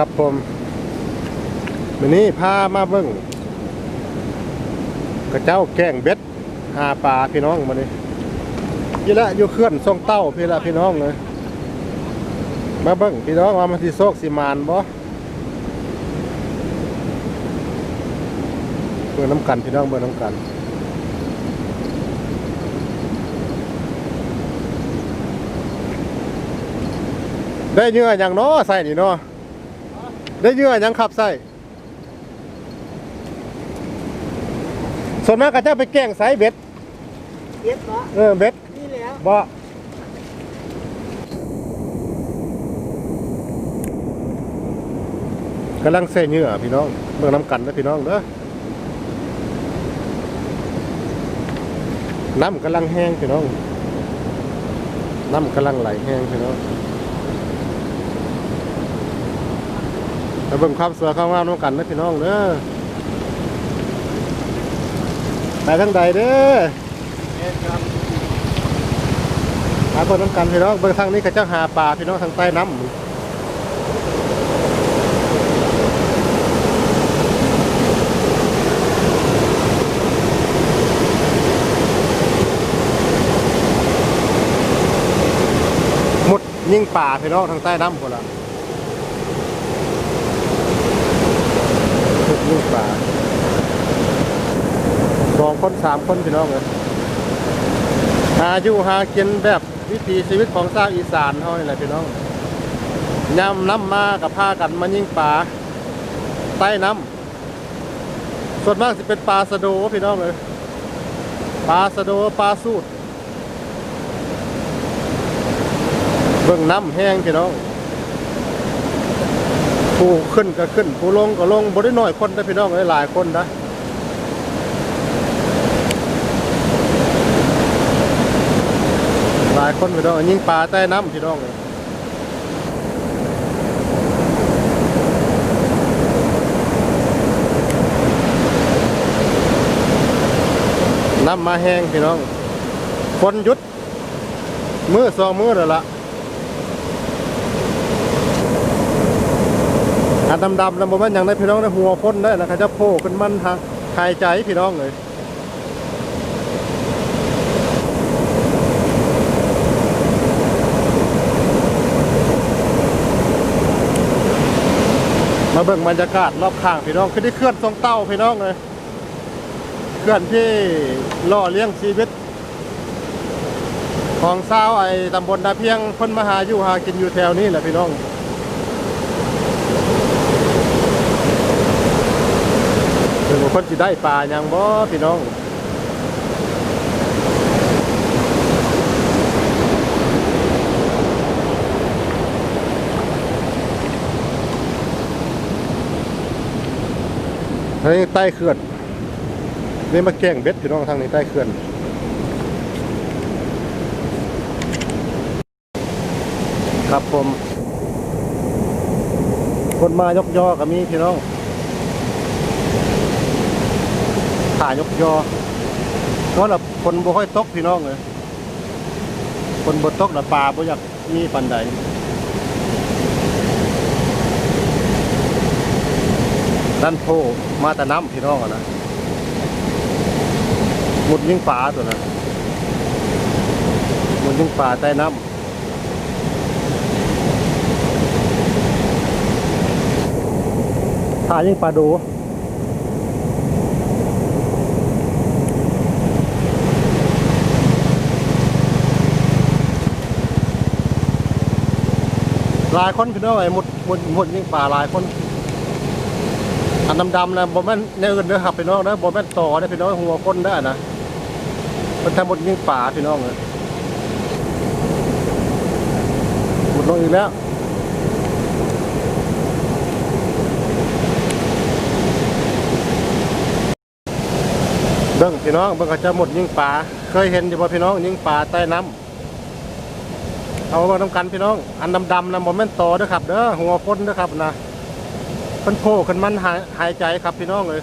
ครับผมวันนี้พามาเบิ่งกระเจ้าแก้งเบ็ดหาปลาพี่น้องมานี่ยี่ละอยู่เคลื่อนทรงเต้าพี่ละพี่น้องเลยมาเบิ่งพี่น้องว่ามันสิโซกสิมานบ่เบิ่งน้ำกันพี่น้องเบิ่งน้ำกันได้เหงื่ออย่างนาะใส่นี่เนาะ ได้เหงื่ออย่างขับใส่ส่วนมากก็จะไปแกล้งใส่เบ็ด เย็ดเนาะเออเบ็ดนี่แล้วบ่กำลังใส่เหงื่อพี่น้องเบิ่งน้ำกันนะพี่น้องเด้อน้ำกำลังแห้งพี่น้องน้ำกำลังไหลแห้งพี่น้อง ไปเบิ่งความสวยความงามน้ำกันนะพี่น้องเด้อไปทางใดเด้อหาคนน้ำกันพี่น้องเบิ่งทางนี้ก็จะหาปลาพี่น้องทางใต้น้ำหมุดยิ่งป่าพี่น้องทางใต้น้ำคนละ ลูกป่าสองคนสามคนพี่น้องเลยหาอยู่หากินแบบวิถีชีวิตของชาวอีสานเขานี่แหละพี่น้องยำน้ำมากับผ้ากันมายิงป่าใต้น้ำส่วนมากจะเป็นปลาสะโดพี่น้องเลยปลาสะโดปลาสูดเบื้องน้ำแห้งพี่น้อง ผู้ขึ้นก็ขึ้น ผู้ลงก็ลงบ่ได้น้อยคนนะพี่น้องเอ้ยหลายคนนะหลายคนพี่น้องยิงปลาใต้น้ำพี่น้องเอ้ยน้ำมาแห้งพี่น้องฝนหยุดมือสองมือแล้วล่ะ อันดำๆแล้วบ่แม่นหยังได้พี่น้องได้หัวพ้นได้นะครับจะโผล่ขึ้นมันทางหายใจพี่น้องเลยมาเบิ่งบรรยากาศรอบข้างพี่น้องคือได้เคลื่อนทรงเต้าพี่น้องเลยเคลื่อนที่ล่อเลี้ยงชีวิต ของชาวไอ้ตำบลนาเพียงพิ่นมาหาอยู่หากินอยู่แถวนี้แหละพี่น้อง ถึงว่า คนสิได้ปลายังบ่พี่น้องเฮ้ใต้เขื่อนนี่มาแกล้งเบ็ดพี่น้องทางนี้ใต้เขื่อนครับผม คนมายกยอก็มีพี่น้อง ขายกยอเพราะเราคนบ่ค่อยตกพี่น้องเลยคนบ่ตกแล้วปลาบ่อยากมีปันใดด้านโพมาแต่น้ำพี่น้องอะนะหมุดยิงปลาตัวนั้นหมุดยิงปลาใต้น้ำถ่ายยิงปลาดู ลายคนพี่น้องไอ้หมดหมดหมดยิงป่าลายคนอันดำๆนะบ่แม่นในอื่นเด้อครับพี่น้องนะบ่แม่นต่อได้อพี่น้องหัวคนได้นะมันทำหมดยิงป่าพี่น้องเลยหมดลงอีกแล้วเบิ่งพี่น้องเบิ่งเขาจะหมดยิงป่าเคยเห็นอยู่บ่พี่น้องยิงป่าใต้น้ำ เอามาน้ำกันพี่น้อง อันดำๆนะมอมเม่นต่อเด้ครับเด้อหัวพ้นนะครับนะมันโผล่ขึ้นมันหายหายใจครับพี่น้องเลย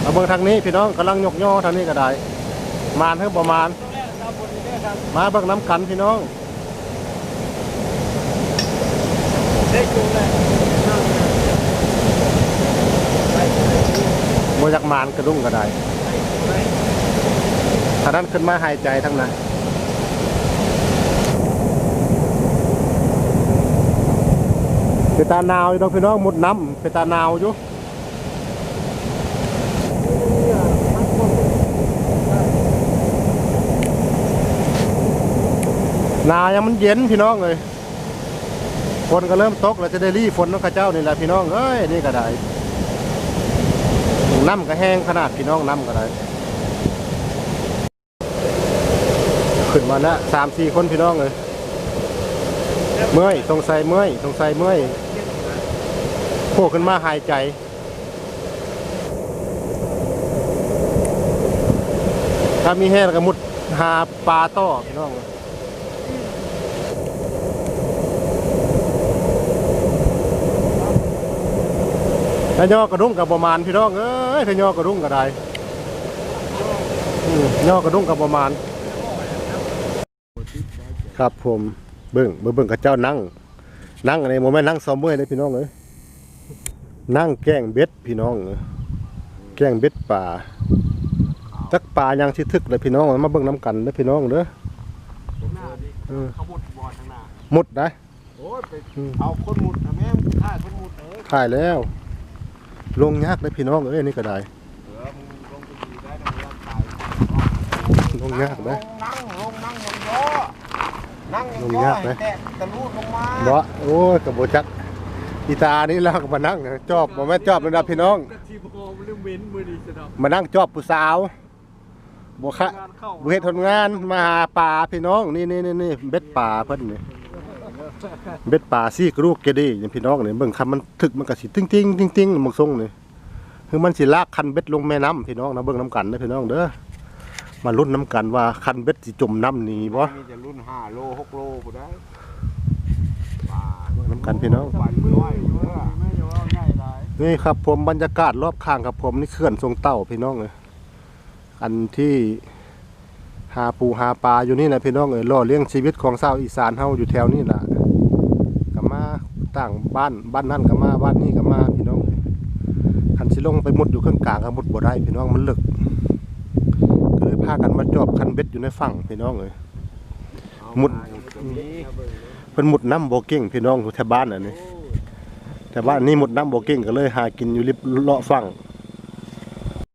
เอาเบิ่งทางนี้พี่น้องกำลังยกย่อทางนี้ก็ได้ มานเท่าประมาณ มาเบิ่งน้ำกันพี่น้องได้จูเลยโมยักมานกระดุ้งก็ได้ทางนั้นขึ้นมาหายใจทั้งนั้น เป็นตาหนาวอยู่ดอกพี่น้องมุดน้ำเป็นตาหนาวอยู่หนายังมันเย็นพี่น้องเลยฝนก็เริ่มตกแล้วจะได้รีฝนน้องข้าเจ้านี่แหละพี่น้องเอ้ยนี่ก็ได้น้ำก็แห้งขนาดพี่น้องน้ำก็ได้ขึ้นมานะสามสี่คนพี่น้องเลยเมื่อยสงสัยเมื่อยสงสัยเมื่อย ผล่ขึ้นมาหายใจ ถ้ามีแห้งก็มุดหาปลาต่อพี่น้องถ้ายอกระดุ้งกับประมาณพี่น้องเอ้ยถ้ายอกระดุ้งก็ได้ยอกระดุ้งกับประมาณ ครับผมเบิ่งเบิ่งเบิ่งกับเจ้านั่งนั่งในโมเมนต์นั่งซ้อมเมื่อยเลยพี่น้องเอ้ย นั่งแกล้งเบ็ดพี่น้องเอ้ยแกล้งเบ็ดป่าจักป่ายังสิทึกเลยพี่น้องมาเบิ่งน้ำกันเด้อพี่น้องเด้อหน้าดิเออเขาบุดบอลทางหน้าหมุดได้โอ้ยไปเอาคนหมุดนะแม่ฆ่าคนหมุดเออถ่ายแล้ว ลงยากเลยพี่น้องเอ้ยนี่ก็ได้เออมึงลงไปดีได้นะมึงตายลงยากเลยนั่งลงนั่งลงย่อนั่งลลงงยาย่อกเลยแตะตะลูดลงมาบ่โอ้ยกับโบจัก อีตานี่แล้วก็มานั่งจอบบ่แม่นจอบระดับพี่น้อง ทีมโกมเรื่องเว้นมือดีจะดอกมานั่งจอบผู้สาวบ่คะงานเข้าบ่เฮ็ดทำงานมาหาปลาพี่น้องนี่นี่นี่นี่เบ็ดปลาเพิ่นนี่เบ็ดปลาซี่กรูกเกดีนี่างพี่น้องนี่เบิ่งคันมันถึกมันก็สิติ้งติ้งติ้งติ้งหมกทรงนี่คือมันสิลากคันเบ็ดลงแม่น้ำพี่น้องนะเบิ่งน้ำกันเด้อพี่น้องเด้อมาลุ้นน้ำกันว่าคันเบ็ดสิจมน้ำหนีบ่มีแต่รุ่น5โล6โลกูได้ น้ำกันพี่น้องนี่ครับผมบรรยากาศรอบข้างครับผมนี่เขื่อนทรงเต่าพี่น้องเลยอันที่หาปูหาปลาอยู่นี่นะพี่น้องเอ้ยล่อเลี้ยงชีวิตของชาวอีสานเฮาอยู่แถวนี้ล่ะก็มาต่างบ้านบ้านนั่นก็มาบ้านนี้ก็มาพี่น้องเอ้ยคันสิลงไปมุดอยู่ข้างกลางก็มุดบ่ได้พี่น้องมันลึกก็เลยพากันมาจอบคันเบ็ดอยู่ในฝั่งพี่น้องเอ้ยมุด เพิ่นมุดน้ำบ่เก่งพี่น้องอยู่แถวบ้านอันนี้แต่ว่านี่หมดน้ำบ่เก่งก็เลยหากินอยู่ริบเลาะฝั่งเ